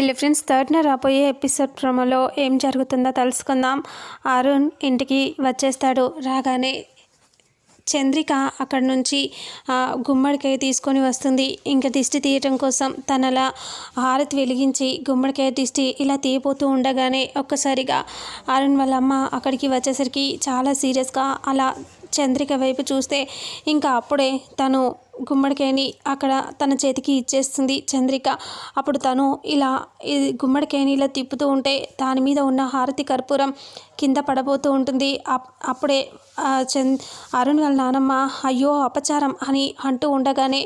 Hello friends థర్డ్న రాబోయే episode ప్రోమోలో ఏం జరుగుతుందో తెలుసుకుందాం. అరుణ్ ఇంటికి వచ్చేస్తాడు. రాగానే చంద్రిక అక్కడి నుంచి గుమ్మడికాయ తీసుకొని వస్తుంది. ఇంకా దిష్టి తీయటం కోసం తనలా హారతి వెలిగించి గుమ్మడికాయ దిష్టి ఇలా తీయపోతూ ఉండగానే ఒక్కసారిగా అరుణ్ వాళ్ళ అమ్మ అక్కడికి వచ్చేసరికి చాలా సీరియస్గా అలా చంద్రిక వైపు చూస్తే ఇంకా అప్పుడే తను గుమ్మడికాయని అక్కడ తన చేతికి ఇచ్చేస్తుంది చంద్రిక. అప్పుడు తను ఇలా గుమ్మడికాయని ఇలా తిప్పుతూ ఉంటే దాని మీద ఉన్న హారతి కర్పూరం కింద పడబోతూ ఉంటుంది. అప్పుడే చంద్ అరుణ్ వాళ్ళ నానమ్మ అయ్యో అపచారం అని అంటూ ఉండగానే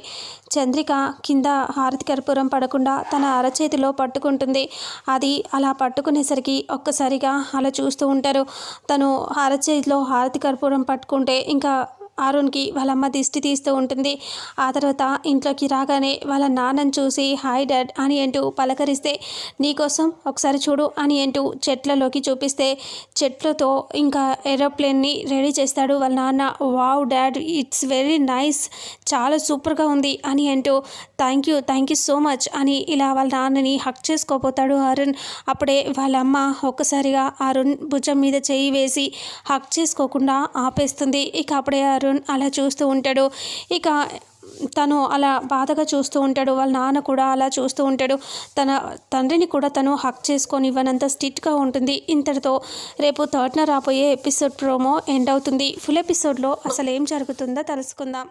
చంద్రిక కింద హారతి కర్పూరం పడకుండా తన అరచేతిలో పట్టుకుంటుంది. అది అలా పట్టుకునేసరికి ఒక్కసారిగా అలా చూస్తూ ఉంటారు. తను అరచేతిలో హారతి కర్పూరం పట్టుకుంటే ఇంకా అరుణ్కి వాళ్ళ అమ్మ దిష్టి తీస్తూ ఉంటుంది. ఆ తర్వాత ఇంట్లోకి రాగానే వాళ్ళ నాన్నని చూసి హాయ్ డాడ్ అని అంటూ పలకరిస్తే నీకోసం ఒకసారి చూడు అని అంటూ చెట్లలోకి చూపిస్తే చెట్లతో ఇంకా ఏరోప్లేన్ని రెడీ చేస్తాడు వాళ్ళ నాన్న. Wow dad it's very nice చాలా సూపర్గా ఉంది అని అంటూ thank you thank you so much అని ఇలా వాళ్ళ నాన్నని హక్ చేసుకోపోతాడు అరుణ్. అప్పుడే వాళ్ళ అమ్మ ఒక్కసారిగా అరుణ్ భుజం మీద చేయి వేసి హక్ చేసుకోకుండా ఆపేస్తుంది. ఇక అప్పుడే అరుణ్ అలా చూస్తూ ఉంటాడు. ఇక తను అలా బాధగా చూస్తూ ఉంటాడు. వాళ్ళ నాన్న కూడా అలా చూస్తూ ఉంటాడు. తన తండ్రిని కూడా తను హక్ చేసుకొని ఇవ్వనంత స్టిట్గా ఉంటుంది. ఇంతటితో రేపు థర్డ్న రాబోయే ఎపిసోడ్ ప్రోమో ఎండ్ అవుతుంది. ఫుల్ ఎపిసోడ్లో అసలు ఏం జరుగుతుందో తెలుసుకుందాం.